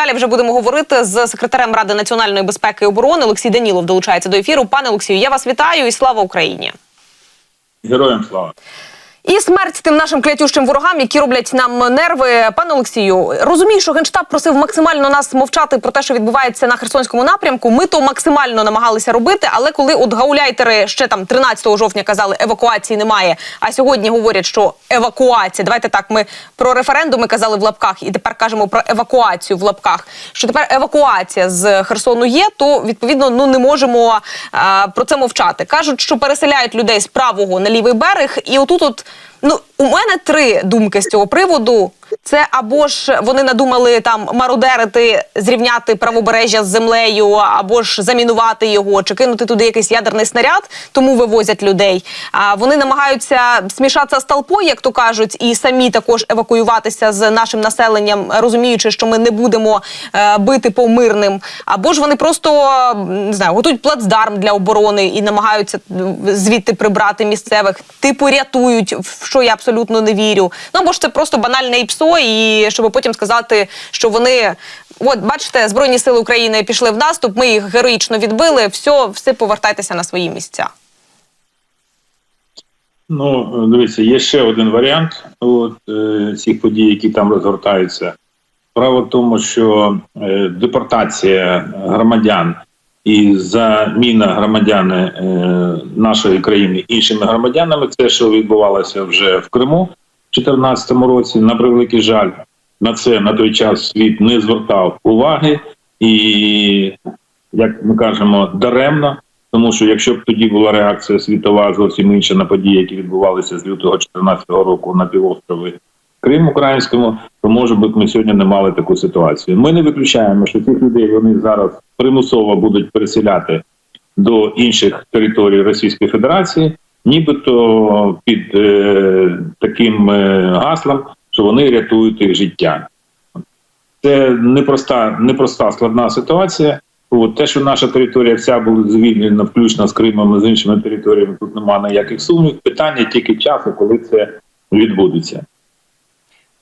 далі вже будемо говорити з секретарем Ради національної безпеки і оборони Олексій Данілов долучається до ефіру. Пане Олексію, я вас вітаю і слава Україні. Героям слава. І смерть тим нашим клятющим ворогам, які роблять нам нерви. Пане Олексію, розумію, що генштаб просив максимально нас мовчати про те, що відбувається на Херсонському напрямку. Ми то максимально намагалися робити. Але коли от гауляйтери ще там 13 жовтня казали, евакуації немає. А сьогодні говорять, що евакуація. Давайте так. Ми про референдуми казали в лапках, і тепер кажемо про евакуацію в лапках. Що тепер евакуація з Херсону є, то відповідно ну не можемо а, про це мовчати. кажуть, що переселяють людей з правого на лівий берег, і отут от. Ну, у мене три думки з цього приводу. Це або ж вони надумали там мародерити, зрівняти правобережжя з землею, або ж замінувати його, чи кинути туди якийсь ядерний снаряд, тому вивозять людей. А вони намагаються смішатися з толпою, як то кажуть, і самі також евакуюватися з нашим населенням, розуміючи, що ми не будемо е, бити по мирним. Або ж вони просто не знаю, готують плацдарм для оборони і намагаються звідти прибрати місцевих, типу рятують, в що я абсолютно не вірю. Ну або ж це просто банальне ІПСО, і щоб потім сказати, що вони. От, бачите, Збройні сили України пішли в наступ, ми їх героїчно відбили. Все, все повертайтеся на свої місця. Ну, дивіться, є ще один варіант от, е, цих подій, які там розгортаються. Справа в тому, що е, депортація громадян і заміна громадян е, нашої країни іншими громадянами, це що відбувалося вже в Криму 2014 році. На превеликий жаль, на це на той час світ не звертав уваги, і як ми кажемо, даремно. Тому що якщо б тоді була реакція світова зовсім інша на події, які відбувалися з лютого 2014 року на півострові Крим українському, то може би ми сьогодні не мали таку ситуацію. Ми не виключаємо, що цих людей вони зараз примусово будуть переселяти до інших територій Російської Федерації, нібито під е, таким е, гаслом, що вони рятують їх життя. Це непроста, непроста складна ситуація. От те, що наша територія вся була звільнена, включно з Кримом і з іншими територіями, тут немає ніяких сумнів. Питання тільки часу, коли це відбудеться.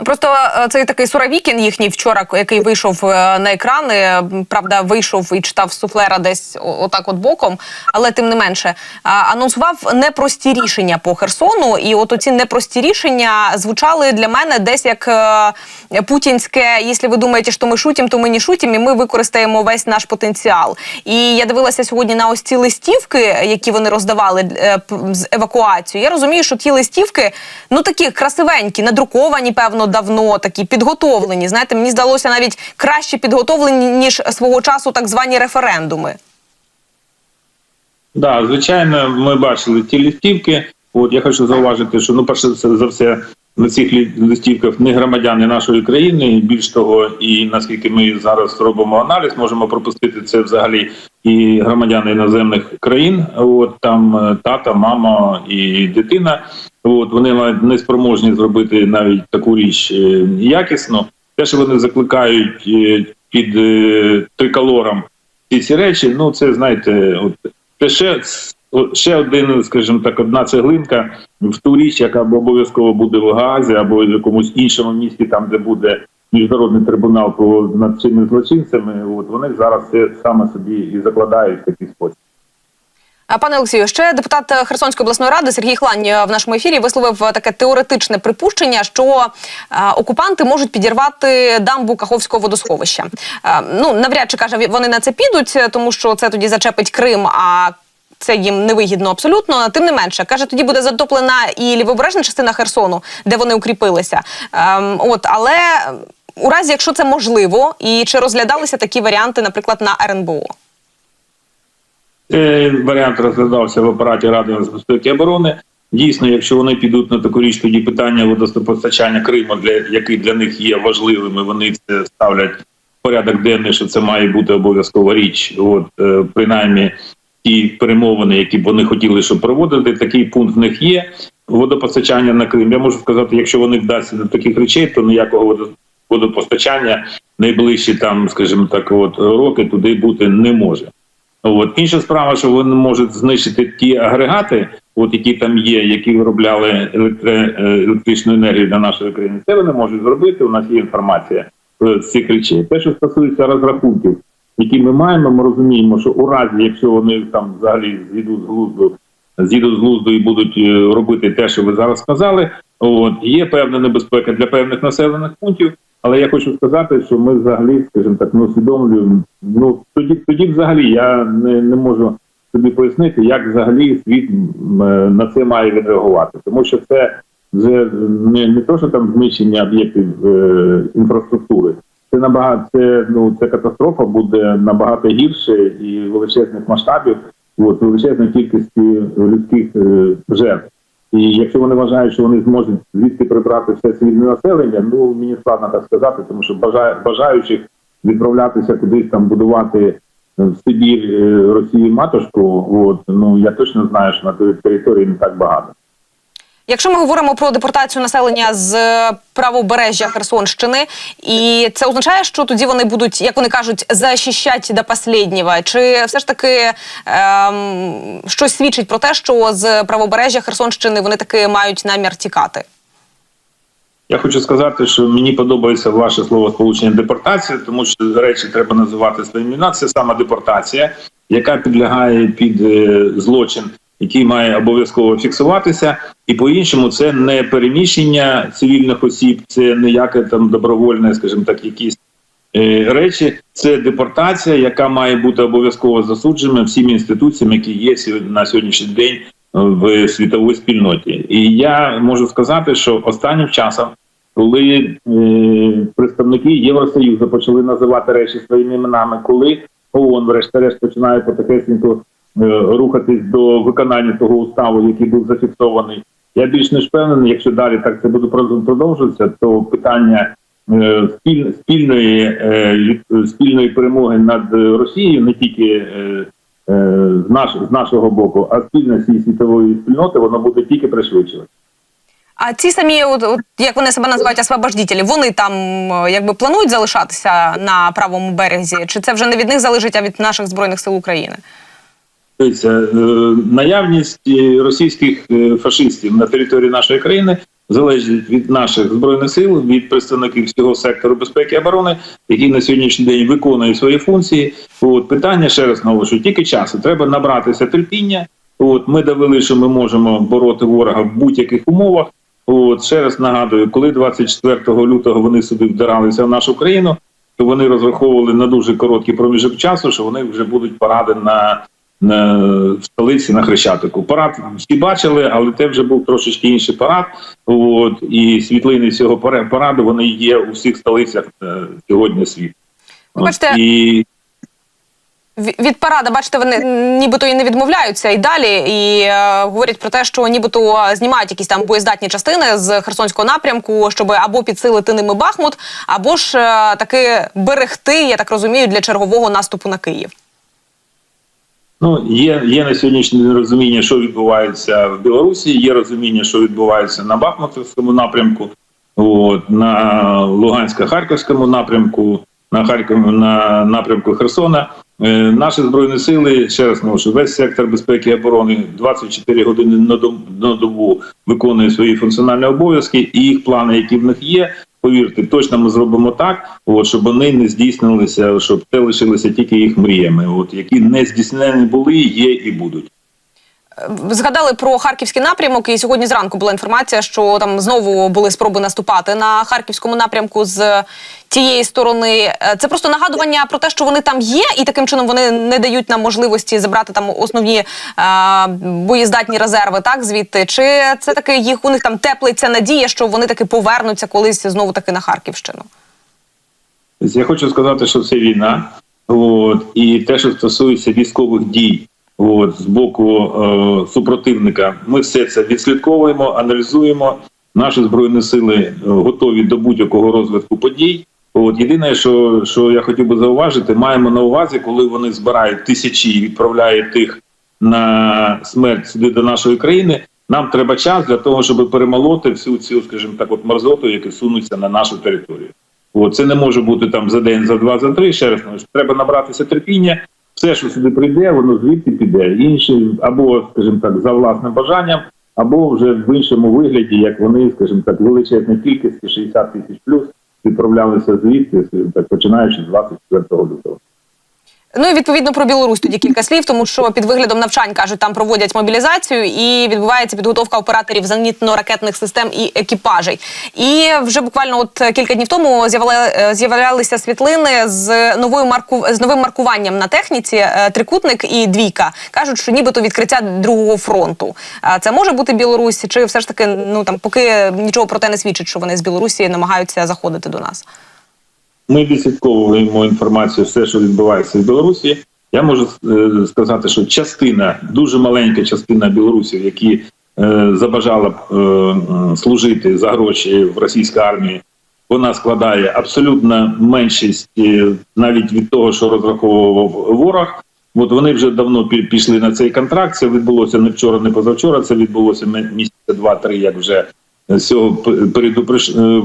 Просто е, цей такий Суровікін їхній вчора, який вийшов е, на екрани, правда, вийшов і читав суфлера десь отак от боком, але тим не менше анонсував непрості рішення по Херсону. І от оці непрості рішення звучали для мене десь як е, путінське. Якщо ви думаєте, що ми шутім, то ми не шутім, і ми використаємо весь наш потенціал. І я дивилася сьогодні на ось ці листівки, які вони роздавали з евакуацією. Я розумію, що ті листівки, ну такі красивенькі, надруковані, певно, давно, такі підготовлені. Знаєте, мені здалося навіть краще підготовлені, ніж свого часу так звані референдуми. Да, звичайно, ми бачили ті листівки. От я хочу зауважити, що ну перше за все на цих листівках не громадяни нашої країни. Більш того, і наскільки ми зараз робимо аналіз, можемо пропустити це взагалі і громадяни іноземних країн. От там е, тата, мама і дитина. От вони навіть не спроможні зробити навіть таку річ е, якісно. Те, що вони закликають е, під триколором ці ці речі, ну це знаєте, от це ще, ще один, скажімо так, одна цеглинка в ту річ, яка обов'язково буде в Гаазі або в якомусь іншому місті, там де буде міжнародний трибунал по над цими злочинцями. От вони зараз це саме собі і закладають в такий спосіб. Пане Олексію, ще депутат Херсонської обласної ради Сергій Хлань е, в нашому ефірі висловив е, таке теоретичне припущення, що е, окупанти можуть підірвати дамбу Каховського водосховища. Ну навряд чи каже, вони на це підуть, тому що це тоді зачепить Крим. А це їм невигідно абсолютно. Тим не менше, каже, тоді буде затоплена і лівобережна частина Херсону, де вони укріпилися. Ем, от, але у разі, якщо це можливо, і чи розглядалися такі варіанти, наприклад, на РНБО? Цей варіант розглядався в апараті Ради безпеки і оборони. Дійсно, якщо вони підуть на таку річ, тоді питання водопостачання Криму, для який для них є важливими, вони це ставлять в порядок денний, що це має бути обов'язкова річ. От е, принаймні ті перемовини, які б вони хотіли, щоб проводити, такий пункт в них є. Водопостачання на Крим. Я можу сказати, якщо вони вдасться до таких речей, то ніякого водо- водопостачання найближчі там, скажімо так, от роки туди бути не може. От інша справа, що вони можуть знищити ті агрегати, от які там є, які виробляли електри, е, електричну енергію для нашої країни. Це вони можуть зробити. У нас є інформація з цих речей. Те, що стосується розрахунків, які ми маємо, ми розуміємо, що у разі, якщо вони там взагалі зійдуть з глузду, зійдуть з глузду і будуть е, робити те, що ви зараз сказали, от є певна небезпека для певних населених пунктів. Але я хочу сказати, що ми взагалі, скажімо так, не усвідомлюємо. Ну тоді, тоді взагалі я не, не можу собі пояснити, як взагалі світ е, на це має відреагувати, тому що це вже не, не то, що там знищення об'єктів е, інфраструктури. Це набагато це ну це катастрофа буде набагато гірше і величезних масштабів, от величезної кількості людських е, жертв. І якщо вони вважають, що вони зможуть звідти прибрати все цивільне населення, ну мені складно так сказати, тому що бажаю, бажаючих відправлятися кудись там будувати в Сибір е, Росії матушку, от ну я точно знаю, що на території не так багато. Якщо ми говоримо про депортацію населення з правобережжя Херсонщини, і це означає, що тоді вони будуть, як вони кажуть, захищати до последнього? Чи все ж таки ем, щось свідчить про те, що з правобережжя Херсонщини вони таки мають намір тікати? Я хочу сказати, що мені подобається ваше слово сполучення депортація, тому що речі треба називати своїм імена. Це саме депортація, яка підлягає під е, злочин, який має обов'язково фіксуватися, і по-іншому це не переміщення цивільних осіб, це ніяке там добровольне, скажімо так, якісь е, речі. Це депортація, яка має бути обов'язково засуджена всіми інституціями, які є на сьогоднішній день в світовій спільноті. І я можу сказати, що останнім часом, коли е, представники Євросоюзу почали називати речі своїми іменами, коли ООН, врешті-решт, починає потихесенько е, рухатись до виконання того уставу, який був зафіксований. Я більш не впевнений, якщо далі так це буде прод- продовжуватися, то питання е, спільної, е, спільної перемоги над е, Росією не тільки е, е, з, наш, з нашого боку, а спільно світової спільноти, воно буде тільки пришвидшувати. А ці самі, от, от, як вони себе називають, освобождітелі, вони там е, якби планують залишатися на правому березі? Чи це вже не від них залежить, а від наших збройних сил України? Дивіться, е, наявність е, російських е, фашистів на території нашої країни залежить від наших збройних сил, від представників всього сектору безпеки і оборони, який на сьогоднішній день виконує свої функції. От питання ще раз наголошую, тільки часу. Треба набратися терпіння. От ми довели, що ми можемо бороти ворога в будь-яких умовах. От ще раз нагадую, коли 24 лютого вони сюди вдиралися в нашу країну, то вони розраховували на дуже короткий проміжок часу, що вони вже будуть паради на, на в столиці на Хрещатику. Парад всі бачили, але це вже був трошечки інший парад. От і світлини цього параду вони є у всіх столицях е, сьогодні світу. Бачите, і Від парада, бачите, вони нібито і не відмовляються і далі, і е, говорять про те, що нібито знімають якісь там боєздатні частини з Херсонського напрямку, щоб або підсилити ними Бахмут, або ж е, таки берегти, я так розумію, для чергового наступу на Київ. Ну, є, є на сьогоднішній розуміння, що відбувається в Білорусі, є розуміння, що відбувається на Бахмутському напрямку, от, на Лугансько-Харківському напрямку, на Харків, на напрямку Херсона. Е, наші збройні сили, ще раз наголошую, весь сектор безпеки і оборони 24 години на добу виконує свої функціональні обов'язки, і їх плани, які в них є, повірте, точно ми зробимо так, от, щоб вони не здійснилися, щоб це лишилося тільки їх мріями, от які не здійснені були, є і будуть. Згадали про харківський напрямок, і сьогодні зранку була інформація, що там знову були спроби наступати на харківському напрямку з тієї сторони. Е, Це просто нагадування про те, що вони там є, і таким чином вони не дають нам можливості забрати там основні е, боєздатні резерви, так звідти. Чи це таки їх у них там теплиться надія, що вони таки повернуться колись знову таки на Харківщину? Я хочу сказати, що це війна, от, і те, що стосується військових дій от, з боку е, супротивника, ми все це відслідковуємо, аналізуємо. Наші збройні сили е, готові до будь-якого розвитку подій. От єдине, що, що я хотів би зауважити, маємо на увазі, коли вони збирають тисячі і відправляють їх на смерть сюди до нашої країни. Нам треба час для того, щоб перемолоти всю цю, скажімо так, от мерзоту, яка сунуться на нашу територію. От, це не може бути там за день, за два, за три. Ще раз треба набратися терпіння. Все, що сюди прийде, воно звідти піде. Інші або, скажімо так, за власним бажанням, або вже в іншому вигляді, як вони, скажімо так, величезні кількість 60 тисяч плюс відправлялися звідти, так починаючи з 24 лютого. Ну і відповідно про Білорусь тоді кілька слів, тому що під виглядом навчань кажуть, там проводять мобілізацію і відбувається підготовка операторів зенітно-ракетних систем і екіпажей. І вже буквально от кілька днів тому е, з'являлися світлини з новою марку з новим маркуванням на техніці е, трикутник і двійка. кажуть, що нібито відкриття другого фронту. А Це може бути Білорусь, чи все ж таки ну там поки нічого про те не свідчить, що вони з Білорусі намагаються заходити до нас. Ми відслідковуємо інформацію, все, що відбувається в Білорусі. Я можу е, сказати, що частина, дуже маленька частина білорусів, які е, забажала е, служити за гроші в російській армії, вона складає абсолютно меншість е, навіть від того, що розраховував ворог. От вони вже давно пі- пішли на цей контракт. Це відбулося не вчора, не позавчора. Це відбулося місяця два-три, як вже з цього п- періоду прийш- е.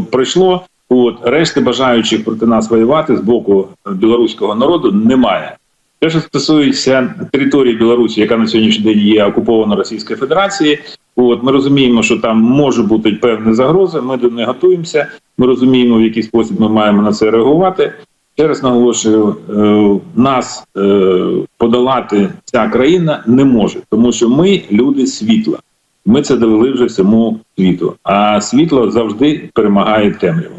От решти бажаючих проти нас воювати з боку білоруського народу немає. Те, що стосується території Білорусі, яка на сьогоднішній день є окупована Російською Федерацією, от ми розуміємо, що там може бути певні загрози. Ми до них готуємося. Ми розуміємо, в який спосіб ми маємо на це реагувати. Ще раз наголошую, е, нас е, подолати ця країна не може, тому що ми люди світла. Ми це довели вже всьому світу. А світло завжди перемагає темряву.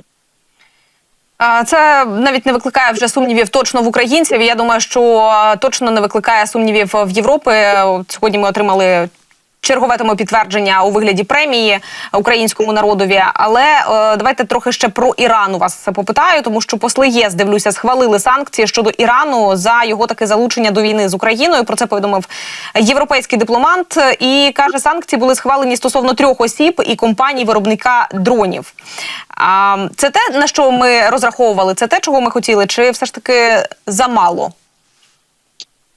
Це навіть не викликає вже сумнівів точно в українців. Я думаю, що точно не викликає сумнівів в Європи. Сьогодні ми отримали. Чергове тому підтвердження у вигляді премії українському народові. Але е, давайте трохи ще про Іран у вас попитаю, тому що посли ЄС, дивлюся, схвалили санкції щодо Ірану за його таке залучення до війни з Україною. Про це повідомив європейський дипломант. І каже, санкції були схвалені стосовно трьох осіб і компаній виробника дронів. А це те, на що ми розраховували, це те, чого ми хотіли, чи все ж таки замало?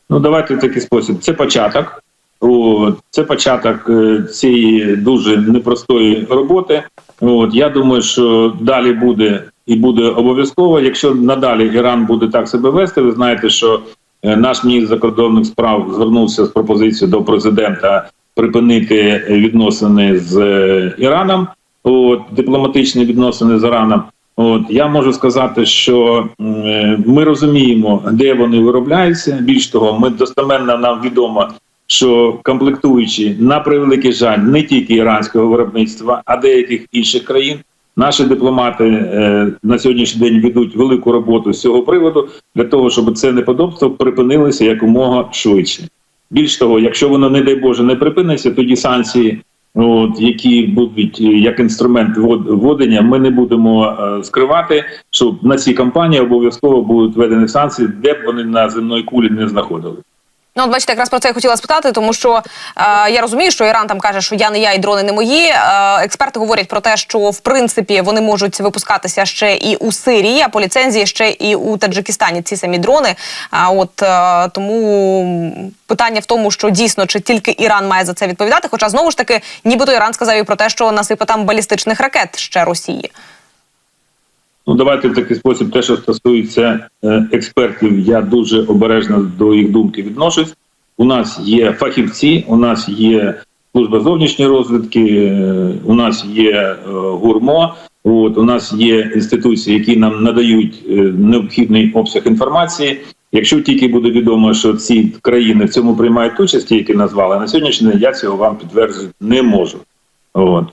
Ну, давайте в такий спосіб. Це початок. От, це початок е, цієї дуже непростої роботи. От, я думаю, що далі буде і буде обов'язково. Якщо надалі Іран буде так себе вести, ви знаєте, що е, наш міністр закордонних справ звернувся з пропозицією до президента припинити відносини з е, Іраном, от, дипломатичні відносини з Іраном. От я можу сказати, що ми розуміємо, де вони виробляються. Більш того, ми достеменно нам відомо, що комплектуючі на превеликий жаль не тільки іранського виробництва, а деяких інших країн. Наші дипломати е, на сьогоднішній день ведуть велику роботу з цього приводу для того, щоб це неподобство припинилося якомога швидше. Більш того, якщо воно, не дай Боже, не припиниться, тоді санкції, от, які будуть е, як інструмент вод- вводення, ми не будемо е, скривати, що на ці компанії обов'язково будуть введені санкції, де б вони на земної кулі не знаходилися. Ну, от бачите, якраз про це я хотіла спитати, тому що е, я розумію, що Іран там каже, що я не я і дрони не мої. Е, експерти говорять про те, що в принципі вони можуть випускатися ще і у Сирії, а по ліцензії ще і у Таджикистані ці самі дрони. А от е, тому питання в тому, що дійсно чи тільки Іран має за це відповідати. Хоча знову ж таки, нібито Іран сказав і про те, що насипе там балістичних ракет ще Росії. Ну, давайте в такий спосіб, те, що стосується е, експертів, я дуже обережно до їх думки відношусь. У нас є фахівці, у нас є служба зовнішньої розвідки, е, у нас є е, гурмо. От у нас є інституції, які нам надають необхідний обсяг інформації. Якщо тільки буде відомо, що ці країни в цьому приймають участь, які назвали на сьогоднішній день, я цього вам підтвердити не можу. От.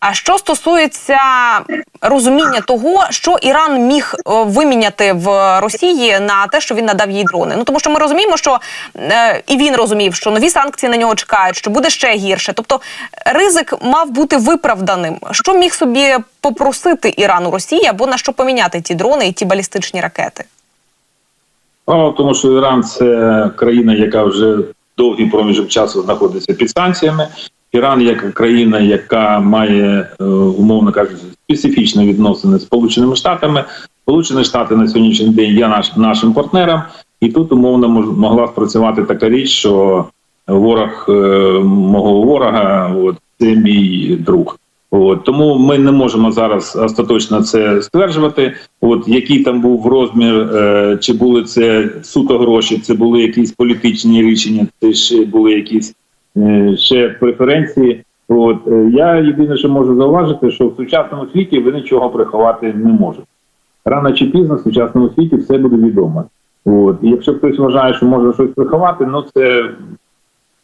А що стосується розуміння того, що Іран міг е, виміняти в Росії на те, що він надав їй дрони? Ну тому що ми розуміємо, що е, і він розумів, що нові санкції на нього чекають, що буде ще гірше. Тобто ризик мав бути виправданим. Що міг собі попросити Іран у Росії або на що поміняти ті дрони і ті балістичні ракети? Справа тому, що Іран це країна, яка вже довгий проміжок часу знаходиться під санкціями. Іран як країна, яка має е, умовно кажучи, специфічні відносини з Сполученими Штатами. Сполучені Штати на сьогоднішній день є наш, нашим партнером, і тут умовно могла спрацювати така річ, що ворог е, мого ворога, от це мій друг. От тому ми не можемо зараз остаточно це стверджувати. От який там був розмір, е, чи були це суто гроші, це були якісь політичні рішення, це ще були якісь ще преференції. От е, я єдине, що можу зауважити, що в сучасному світі ви нічого приховати не можете. Рано чи пізно в сучасному світі все буде відомо. От і якщо хтось вважає, що може щось приховати, ну це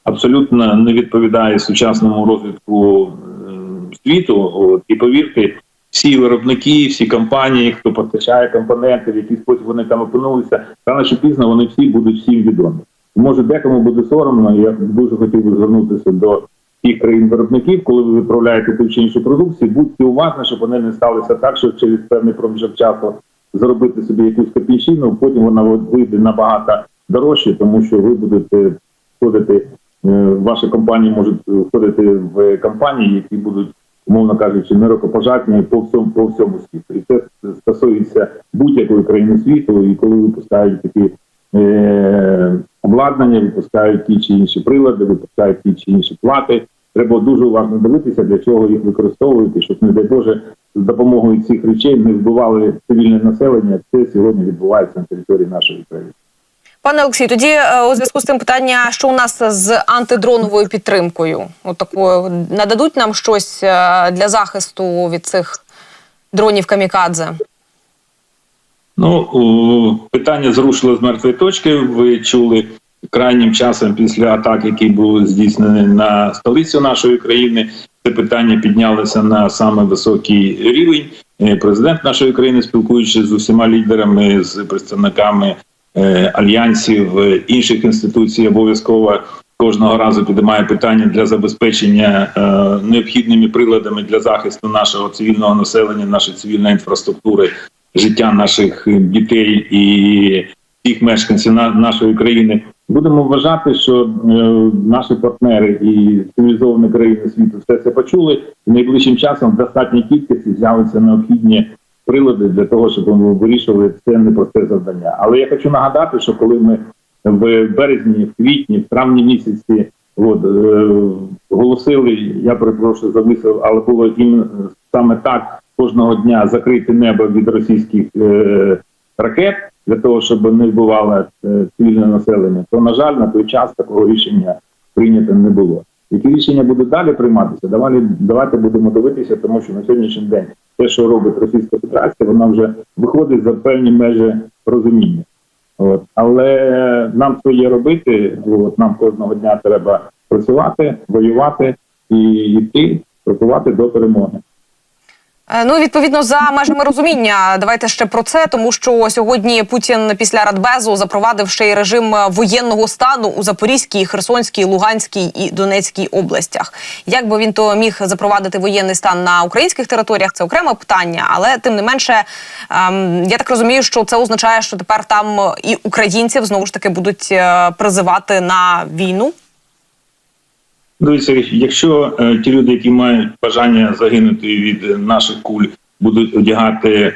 абсолютно не відповідає сучасному розвитку е, світу. От, і повірте, всі виробники, всі компанії, хто постачає компоненти, в який спосіб вони там опинилися, рано чи пізно вони всі будуть всім відомі. Може, декому буде соромно. Я дуже хотів би звернутися до тих країн-виробників, коли ви відправляєте ту чи іншу продукцію, будьте уважні, щоб вони не сталися так, що через певний проміжок часу зробити собі якусь копійчину, потім вона вийде набагато дорожче, тому що ви будете входити, е, ваші компанії можуть входити в компанії, які будуть, умовно кажучи, нерукопожатні по всьому по всьому світу. І це стосується будь-якої країни світу, і коли випускають такі е, обладнання, випускають ті чи інші прилади, випускають ті чи інші плати. Треба дуже уважно дивитися, для чого їх використовують, і щоб, не дай Боже, з допомогою цих речей не вбивали цивільне населення. Це сьогодні відбувається на території нашої країни. Пане Олексій, тоді е, у зв'язку з тим питання, що у нас з антидроновою підтримкою? От такою нададуть нам щось е, для захисту від цих дронів камікадзе? Ну, питання зрушило з мертвої точки. Ви чули крайнім часом після атак, які були здійснені на столицю нашої країни. Це питання піднялося на саме високий рівень. Е, Президент нашої країни, спілкуючись з усіма лідерами, з представниками е, альянсів е, інших інституцій, обов'язково кожного разу піднімає питання для забезпечення необхідними приладами для захисту нашого цивільного населення, нашої цивільної інфраструктури, життя наших дітей і всіх мешканців на, нашої країни. Будемо вважати, що е, наші партнери і цивілізовані країни світу все це почули, і найближчим часом в достатній кількості з'являться необхідні прилади для того, щоб ми вирішували це непросте завдання. Але я хочу нагадати, що коли ми в березні, в квітні, в травні місяці от, е, голосили, я перепрошую за але було іменно саме так кожного дня закрити небо від російських е, ракет для того, щоб не вбивало е, цивільне населення, то на жаль, на той час такого рішення прийнято не було. Які рішення будуть далі прийматися? Давайте, давайте будемо дивитися, тому що на сьогоднішній день те, що робить Російська Федерація, вона вже виходить за певні межі розуміння. От. Але нам своє робити, от, нам кожного дня треба працювати, воювати і йти, працювати до перемоги. Е, Ну, відповідно, за межами розуміння, давайте ще про це, тому що сьогодні Путін після Радбезу запровадив ще й режим воєнного стану у Запорізькій, Херсонській, Луганській і Донецькій областях. Як би він то міг запровадити воєнний стан на українських територіях, це окреме питання, але тим не менше, ем, я так розумію, що це означає, що тепер там і українців знову ж таки будуть е, призивати на війну. Дивіться, якщо е, ті люди, які мають бажання загинути від наших куль, будуть одягати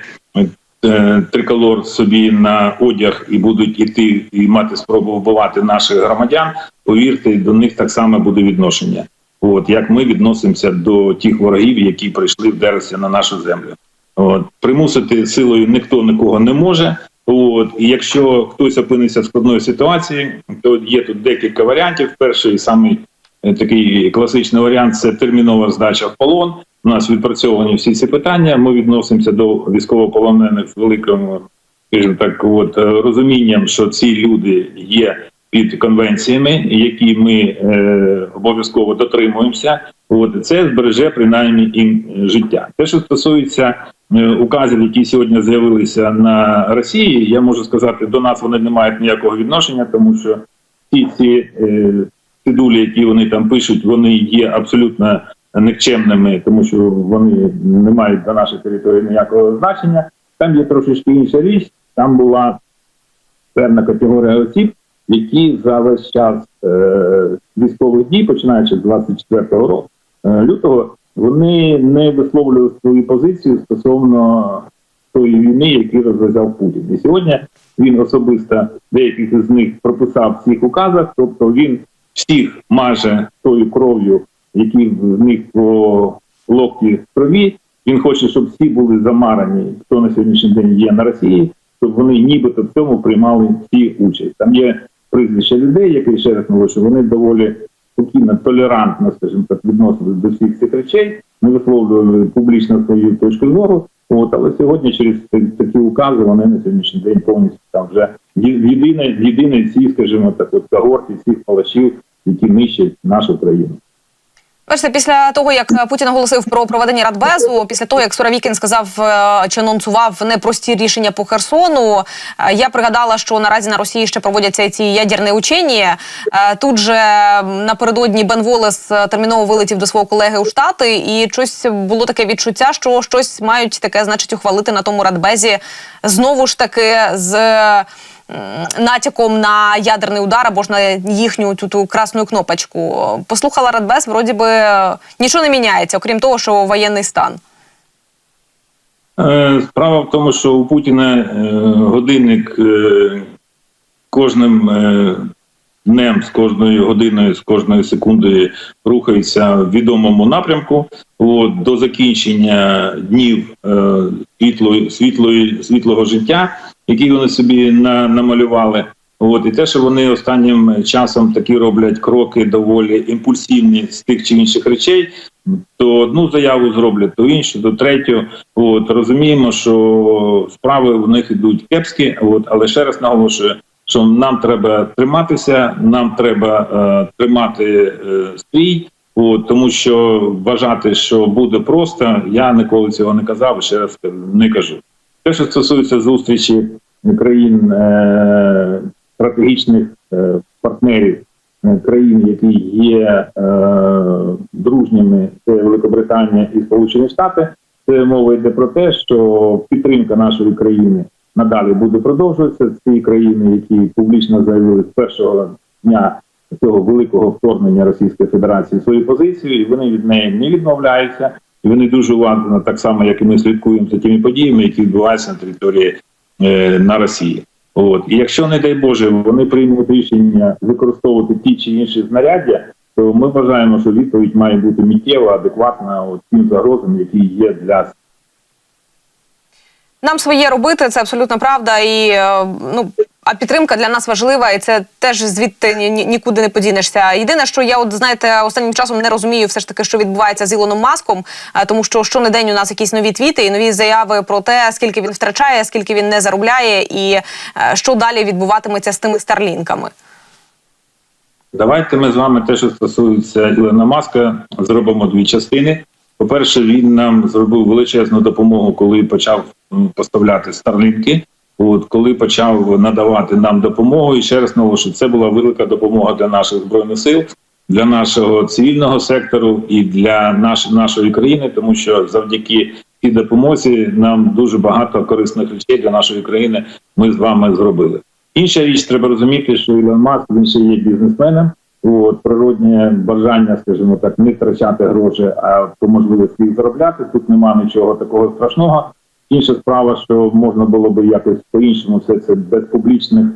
е, триколор собі на одяг і будуть іти і мати спробу вбивати наших громадян, повірте, до них так само буде відношення. От як ми відносимося до тих ворогів, які прийшли вдерлися на нашу землю. От примусити силою ніхто нікого не може. От і якщо хтось опиниться в складної ситуації, то є тут декілька варіантів. Перший самий Е, такий класичний варіант це термінова здача в полон. У нас відпрацьовані всі ці питання. Ми відносимося до військовополонених великим, скажімо так, от е, розумінням, що ці люди є під конвенціями, які ми е, обов'язково дотримуємося. От це збереже принаймні їм життя. Те, що стосується е, указів, які сьогодні з'явилися на Росії, я можу сказати, до нас вони не мають ніякого відношення, тому що всі ці е, цидулі, які вони там пишуть, вони є абсолютно никчемними, тому що вони не мають до нашої території ніякого значення. Там є трошечки інша річ. Там була певна категорія осіб, які за весь час е, військових дій, починаючи з 24 року е, лютого, вони не висловлювали свою позицію стосовно тої війни, яку розв'язав Путін. І сьогодні він особисто деяких з них прописав в цих указах, тобто він всіх маже тою кров'ю, які в них по локті крові. Він хоче, щоб всі були замарані, хто на сьогоднішній день є на Росії, щоб вони нібито в цьому приймали всі участь. Там є прізвища людей, які ще раз наголошую, вони доволі спокійно, толерантно, скажімо так, відносились до всіх цих речей. Ми висловлювали публічно свою точку зору. От, але сьогодні через та- такі укази вони на сьогоднішній день повністю там вже єдине, єдине ці, скажімо так, от когорті всіх палачів, які нищать нашу країну. Бачите, після того як Путін оголосив про проведення Радбезу, після того як Суровікін сказав е, чи анонсував непрості рішення по Херсону, е, я пригадала, що наразі на Росії ще проводяться ці ядерні учені. Е, Тут же напередодні Бен Волес терміново вилетів до свого колеги у Штати, і щось було таке відчуття, що щось мають таке, значить, ухвалити на тому Радбезі знову ж таки з. Натяком на ядерний удар або ж на їхню ту, ту красну кнопочку. Послухала Радбез, вроді би нічого не міняється, окрім того, що воєнний стан. Е, Справа в тому, що у Путіна е, годинник е, кожним днем, з кожною годиною, з кожною секундою рухається в відомому напрямку. От, до закінчення днів світлої, світлої, світлого життя, які вони собі на, намалювали. От, і те, що вони останнім часом такі роблять кроки доволі імпульсивні з тих чи інших речей, то одну заяву зроблять, то іншу, то третю. От розуміємо, що справи в них ідуть кепські. От, але ще раз наголошую, що нам треба триматися, нам треба е, тримати е, стрій. От, тому що вважати, що буде просто, я ніколи цього не казав, ще раз не кажу. Те, що стосується зустрічі країн е, е, партнерів е, країн, які є дружніми, це Великобританія і Сполучені Штати. Це мова йде про те, що підтримка нашої країни надалі буде продовжуватися. Ці країни, які публічно заявили з першого дня цього великого вторгнення Російської Федерації свою позицію, і вони від неї не відмовляються. І вони дуже уважно, так само як і ми слідкуємо за тими подіями, які відбуваються на території е, на Росії. От і якщо не дай Боже, вони приймуть рішення використовувати ті чи інші знаряддя, то ми вважаємо, що відповідь має бути миттєва, адекватна тим загрозам, які є для Нам своє робити, це абсолютно правда. І е, ну а підтримка для нас важлива, і це теж звідти ні, ні- нікуди не подінешся. Єдине, що я, от знаєте, останнім часом не розумію, все ж таки, що відбувається з Ілоном Маском, тому що щонедень у нас якісь нові твіти і нові заяви про те, скільки він втрачає, скільки він не заробляє, і е, що далі відбуватиметься з тими старлінками. Давайте ми з вами те, що стосується Ілона Маска, зробимо дві частини. По-перше, він нам зробив величезну допомогу, коли почав поставляти старлінки. От коли почав надавати нам допомогу, і ще раз наголошую, це була велика допомога для наших збройних сил, для нашого цивільного сектору і для наш, нашої країни, тому що завдяки цій допомозі нам дуже багато корисних речей для нашої країни ми з вами зробили. Інша річ, треба розуміти, що Ілон Маск він ще є бізнесменом. От природнє бажання, скажімо так, не втрачати гроші, а по можливості їх заробляти. Тут немає нічого такого страшного. Інша справа, що можна було би якось по-іншому все це без публічних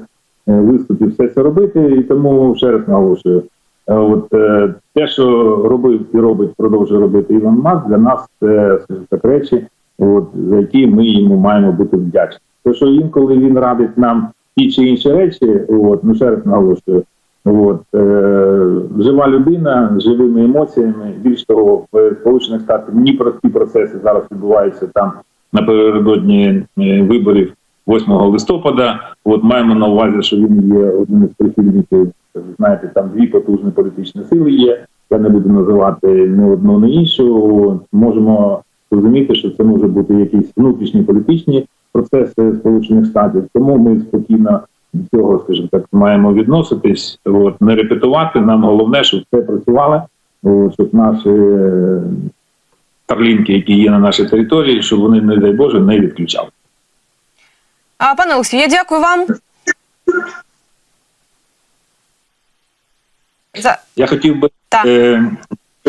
е, виступів, все це робити. І тому ще раз наголошую. е, От е, те, що робив і робить, продовжує робити Ілон Маск, для нас це так речі, от за які ми йому маємо бути вдячні. Те, що інколи він радить нам ті чи інші речі, от ну ще раз наголошую. От е, жива людина з живими емоціями. Більш того, в Сполучених Штатах непрості процеси зараз відбуваються там напередодні е, виборів 8 листопада. От маємо на увазі, що він є одним із прихильників. Знаєте, там дві потужні політичні сили є. Я не буду називати не одну, не іншу. Можемо розуміти, що це може бути якісь внутрішні політичні процеси Сполучених Штатів. Тому ми спокійно до цього, скажімо так, маємо відноситись. От не репетувати. Нам головне, щоб все працювало, щоб наші старлінки, які є на нашій території, щоб вони, не дай Боже, не відключали. А пане Олексію, я дякую вам. За Я хотів би Так. е,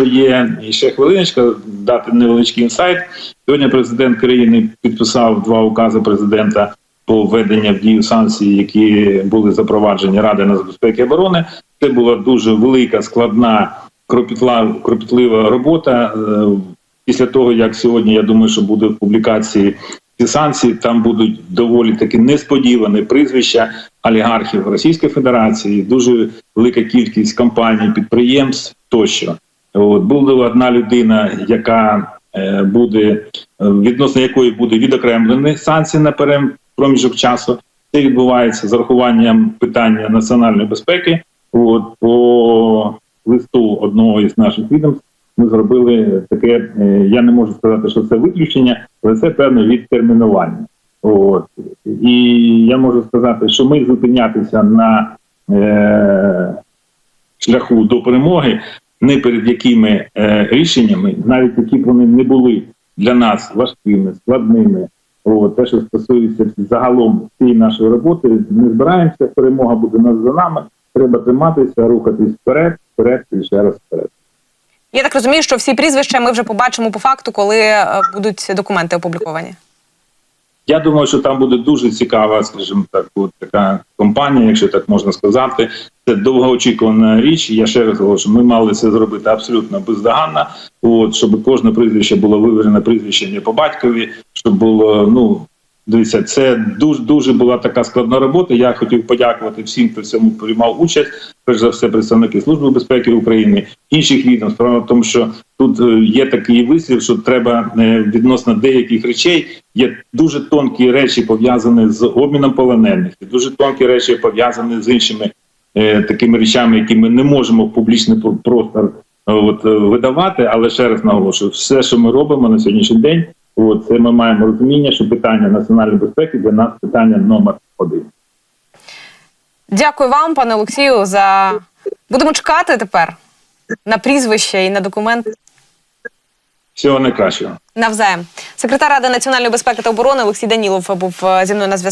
є ще хвилиночка, дати невеличкий інсайт. Сьогодні президент країни підписав два укази президента по введення в дію санкцій, які були запроваджені Ради нацбезпеки і оборони. Це була дуже велика, складна, кропітлива робота. Після того, як сьогодні, я думаю, що буде в публікації ці санкції, там будуть доволі таки несподівані прізвища олігархів Російської Федерації, дуже велика кількість компаній, підприємств тощо. От була одна людина, яка е, буде відносно якої буде відокремлені санкції на проміжок часу. Це відбувається з урахуванням питання національної безпеки. От по листу одного із наших відомств ми зробили таке. е, Я не можу сказати, що це виключення, але це певне відтермінування. От і я можу сказати, що ми зупинятися на е, шляху до перемоги не перед якими е, рішеннями, навіть які б вони не були для нас важкими, складними. От, те, що стосується загалом всієї нашої роботи, не збираємося. Перемога буде нас за нами. Треба триматися, рухатись вперед, вперед і ще раз вперед. Я так розумію, що всі прізвища ми вже побачимо по факту, коли е, будуть документи опубліковані. Я думаю, що там буде дуже цікава, скажімо так, така компанія, якщо так можна сказати. Це довгоочікувана річ. Я ще раз говорю, що ми мали це зробити абсолютно бездоганно. От щоб кожне прізвище було виведено прізвище не по батькові, щоб було ну. Дивіться, це дуже дуже була така складна робота. Я хотів подякувати всім, хто в цьому приймав участь. Перш за все, представники Служби безпеки України, інших відомств. Справа в тому, що тут е, є такий вислів, що треба е, відносно деяких речей. Є дуже тонкі речі пов'язані з обміном полонених, і дуже тонкі речі пов'язані з іншими е, такими речами, які ми не можемо в публічний пр- простор е, от, видавати. Але ще раз наголошую, все, що ми робимо на сьогоднішній день, от, це ми маємо розуміння, що питання національної безпеки для нас питання номер один. Дякую вам, пане Олексію, за будемо чекати тепер на прізвище і на документ. Всього найкращого. Навзаєм. Секретар Ради національної безпеки та оборони Олексій Данілов був е, зі мною на зв'язку.